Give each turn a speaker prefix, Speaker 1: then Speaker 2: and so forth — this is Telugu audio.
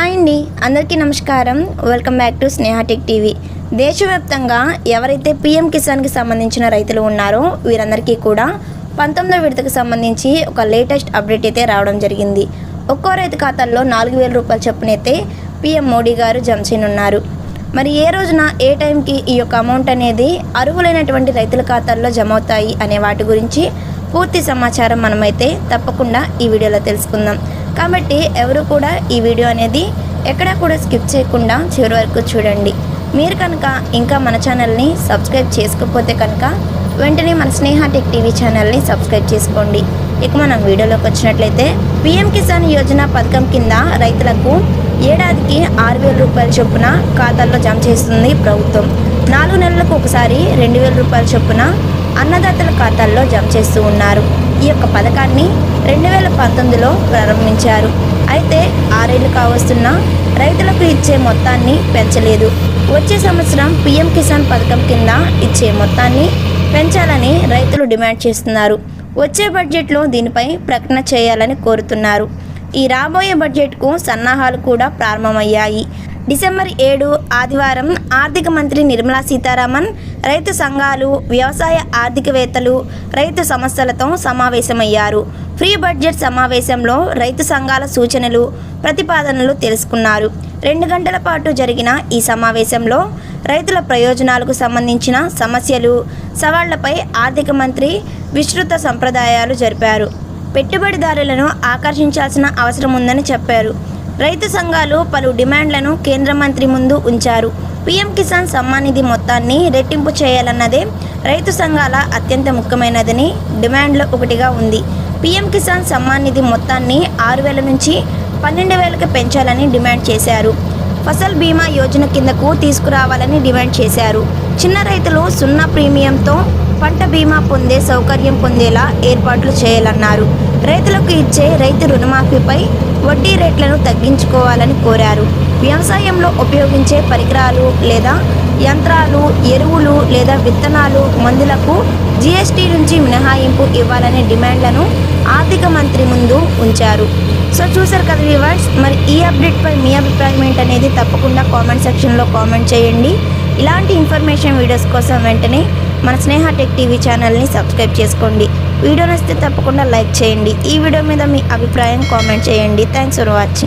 Speaker 1: హాయ్ అండి. అందరికీ నమస్కారం. Welcome back to Sneha tech TV. దేశవ్యాప్తంగా ఎవరైతే పీఎం కిసాన్కి సంబంధించిన రైతులు ఉన్నారో వీరందరికీ కూడా పంతొమ్మిదో విడతకు సంబంధించి ఒక లేటెస్ట్ అప్డేట్ అయితే రావడం జరిగింది. ఒక్కో రైతు ఖాతాల్లో నాలుగు వేల రూపాయల చొప్పునైతే పీఎం మోడీ గారు జమ చేయనున్నారు. మరి ఏ రోజున ఏ టైంకి ఈ యొక్క అమౌంట్ అనేది అర్హులైనటువంటి రైతుల ఖాతాల్లో జమ అవుతాయి అనే వాటి గురించి పూర్తి సమాచారం మనమైతే తప్పకుండా ఈ వీడియోలో తెలుసుకుందాం. కాబట్టి ఎవరు కూడా ఈ వీడియో అనేది ఎక్కడా కూడా స్కిప్ చేయకుండా చివరి వరకు చూడండి. మీరు కనుక ఇంకా మన ఛానల్ని సబ్స్క్రైబ్ చేసుకోకపోతే కనుక వెంటనే మన స్నేహ టెక్ టీవీ ఛానల్ని సబ్స్క్రైబ్ చేసుకోండి. ఇక మనం వీడియోలోకి వచ్చినట్లయితే పిఎం కిసాన్ యోజన పథకం కింద రైతులకు ఏడాదికి ఆరు వేల రూపాయల చొప్పున ఖాతాల్లో జమ చేస్తుంది ప్రభుత్వం. నాలుగు నెలలకు ఒకసారి రెండు వేల రూపాయల చొప్పున అన్నదాతల ఖాతాల్లో జమ చేస్తూ ఉన్నారు. ఈ యొక్క పథకాన్ని రెండు వేల పంతొమ్మిదిలో ప్రారంభించారు. అయితే ఆరేళ్ళు కావస్తున్న రైతులకు ఇచ్చే మొత్తాన్ని పెంచలేదు. వచ్చే సంవత్సరం పీఎం కిసాన్ పథకం కింద ఇచ్చే మొత్తాన్ని పెంచాలని రైతులు డిమాండ్ చేస్తున్నారు. వచ్చే బడ్జెట్లో దీనిపై ప్రకటన చేయాలని కోరుతున్నారు. ఈ రాబోయే బడ్జెట్కు సన్నాహాలు కూడా ప్రారంభమయ్యాయి. డిసెంబర్ ఏడు ఆదివారం ఆర్థిక మంత్రి నిర్మలా సీతారామన్ రైతు సంఘాలు వ్యవసాయ ఆర్థికవేత్తలు రైతు సమస్యలతో సమావేశమయ్యారు. ఫ్రీ బడ్జెట్ సమావేశంలో రైతు సంఘాల సూచనలు ప్రతిపాదనలు తెలుసుకున్నారు. రెండు గంటల పాటు జరిగిన ఈ సమావేశంలో రైతుల ప్రయోజనాలకు సంబంధించిన సమస్యలు సవాళ్ళపై ఆర్థిక మంత్రి విస్తృత సంప్రదాయాలు జరిపారు. పెట్టుబడిదారులను ఆకర్షించాల్సిన అవసరం ఉందని చెప్పారు. రైతు సంఘాలు పలు డిమాండ్లను కేంద్ర మంత్రి ముందు ఉంచారు. పీఎం కిసాన్ సమ్మాన్ నిధి మొత్తాన్ని రెట్టింపు చేయాలన్నదే రైతు సంఘాల అత్యంత ముఖ్యమైనదని డిమాండ్లో ఒకటిగా ఉంది. పీఎం కిసాన్ సమ్మాన్ నిధి మొత్తాన్ని ఆరు వేల నుంచి పన్నెండు వేలకు పెంచాలని డిమాండ్ చేశారు. ఫసల్ బీమా యోజన కిందకు తీసుకురావాలని డిమాండ్ చేశారు. చిన్న రైతులు సున్నా ప్రీమియంతో పంట బీమా పొందే సౌకర్యం పొందేలా ఏర్పాట్లు చేయాలన్నారు. రైతులకు ఇచ్చే రైతు రుణమాఫీపై వడ్డీ రేట్లను తగ్గించుకోవాలని కోరారు. వ్యవసాయంలో ఉపయోగించే పరికరాలు లేదా యంత్రాలు ఎరువులు లేదా విత్తనాలు మందులకు జీఎస్టీ నుంచి మినహాయింపు ఇవ్వాలనే డిమాండ్లను ఆర్థిక మంత్రి ముందు ఉంచారు. సో చూసారు కదా వ్యూవర్స్ మరి ఈ అప్డేట్పై మీ అభిప్రాయం ఏంటనేది తప్పకుండా కామెంట్ సెక్షన్లో కామెంట్ చేయండి. ఇలాంటి ఇన్ఫర్మేషన్ వీడియోస్ కోసం వెంటనే మన స్నేహ టెక్ టీవీ ఛానల్ని సబ్స్క్రైబ్ చేసుకోండి. వీడియో నచ్చితే తప్పకుండా లైక్ చేయండి. ఈ వీడియో మీద మీ అభిప్రాయం కామెంట్ చేయండి. Thanks for watching